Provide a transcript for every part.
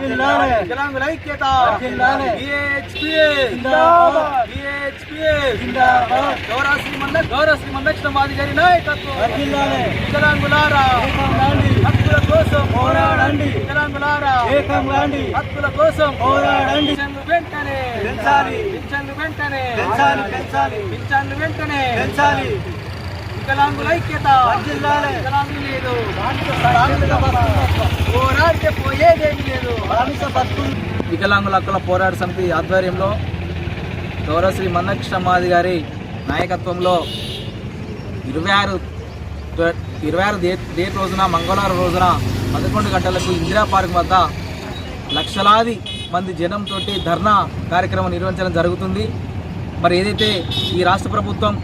వికలాంగుల ఐక్యత. గౌరవ శ్రీమల్ల గౌరవ శ్రీమల్లక్ష్మాది గారి నాయకత్వం. వికలాంగులారా. హక్కుల కోసం పోరాడండి. వికలాంగులారా ఏకం రాండి. హక్కుల కోసం పోరాడండి. వెంటనే పెంచాలి. పింఛన్లు వెంటనే పెంచాలి, పెంచాలి. పింఛన్లు వెంటనే పెంచాలి వికలాంగుల ఐక్యత. వికలాంగులు లేదు. పోరాడితే పోయేదేమి లేదు. వికలాంగుల హక్కుల పోరాట సమితి ఆధ్వర్యంలో గౌరవ శ్రీ మన్నకృష్ణమాది గారి నాయకత్వంలో ఇరవై ఆరు ఇరవై ఆరు డేట్ రోజున మంగళవారం రోజున పదకొండు గంటలకు ఇందిరా పార్క్ వద్ద లక్షలాది మంది జనంతో ధర్నా కార్యక్రమం నిర్వహించడం జరుగుతుంది. మరి ఏదైతే ఈ రాష్ట్ర ప్రభుత్వం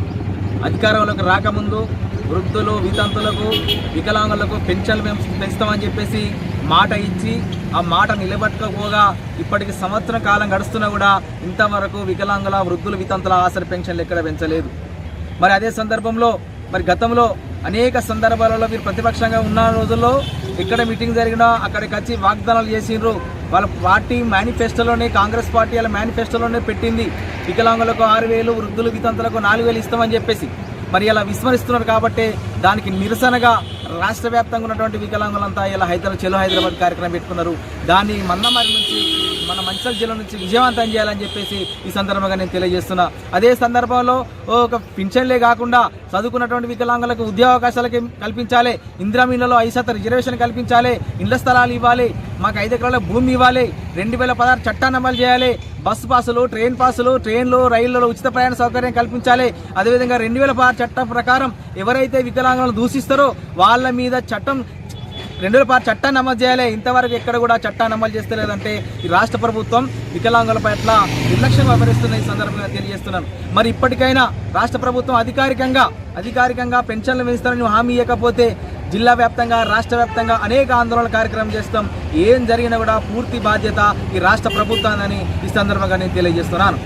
అధికారంలోకి రాకముందు వృద్ధులు వితంతులకు వికలాంగులకు పెన్షన్లు పెం- పెంచుతామని చెప్పేసి మాట ఇచ్చి ఆ మాట నిలబెట్టకపోగా ఇప్పటికి సంవత్సరం కాలం గడుస్తున్నా కూడా ఇంతవరకు వికలాంగుల వృద్ధులు వితంతుల ఆసరి పెన్షన్లు ఎక్కడ పెంచలేదు. మరి అదే సందర్భంలో మరి గతంలో అనేక సందర్భాలలో మీరు ప్రతిపక్షంగా ఉన్న రోజుల్లో ఇక్కడ మీటింగ్ జరిగినా అక్కడికి వచ్చి వాగ్దానాలు చేసిండ్రు. వాళ్ళ పార్టీ మేనిఫెస్టోలోనే కాంగ్రెస్ పార్టీ వాళ్ళ మేనిఫెస్టోలోనే పెట్టింది. వికలాంగులకు ఆరు వేలు వృద్ధులు వితంతులకు నాలుగు వేలు ఇస్తామని చెప్పేసి. మరి ఇలా విస్మరిస్తున్నారు కాబట్టి దానికి నిరసనగా రాష్ట్ర వ్యాప్తంగా ఉన్నటువంటి వికలాంగులంతా ఇలా హైదరాబాద్ చెలో హైదరాబాద్ కార్యక్రమం పెట్టుకున్నారు. దాన్ని మన్నమరి నుంచి మన మంచిర్యాల జిల్లా నుంచి విజయవంతం చేయాలని చెప్పేసి ఈ సందర్భంగా నేను తెలియజేస్తున్నా. అదే సందర్భంలో ఓ ఒక పింఛన్లే కాకుండా చదువుకున్నటువంటి వికలాంగులకు ఉద్యోగావకాశాలకి కల్పించాలి. ఇందిరామీలలో ఐదు శాతం రిజర్వేషన్ కల్పించాలి. ఇళ్ళ స్థలాలు ఇవ్వాలి. మాకు ఐదు ఎకరాల భూమి ఇవ్వాలి. రెండు వేల పదహారు చట్టాన్ని అమలు చేయాలి. బస్సు పాసులు ట్రైన్ పాసులు ట్రైన్లు రైళ్ళలో ఉచిత ప్రయాణ సౌకర్యం కల్పించాలి. అదేవిధంగా రెండు వేల పదహారు చట్టం ప్రకారం ఎవరైతే వికలాంగులను దూషిస్తారో వాళ్ళ మీద చట్టం రెండు వేల పదహారు చట్టాన్ని అమలు చేయాలి. ఇంతవరకు ఎక్కడ కూడా చట్టాన్ని అమలు చేస్తలేదంటే ఈ రాష్ట్ర ప్రభుత్వం వికలాంగుల పట్ల నిర్లక్ష్యం వ్యవహరిస్తున్న ఈ సందర్భంగా తెలియజేస్తున్నాను. మరి ఇప్పటికైనా రాష్ట్ర ప్రభుత్వం అధికారికంగా అధికారికంగా పెన్షన్లు వేస్తారని హామీ ఇవ్వకపోతే జిల్లా వ్యాప్తంగా రాష్ట్ర వ్యాప్తంగా అనేక ఆందోళన కార్యక్రమం చేస్తాం. ఏం జరిగినా కూడా పూర్తి బాధ్యత ఈ రాష్ట్ర ప్రభుత్వాన్ని ఈ సందర్భంగా నేను తెలియజేస్తున్నాను.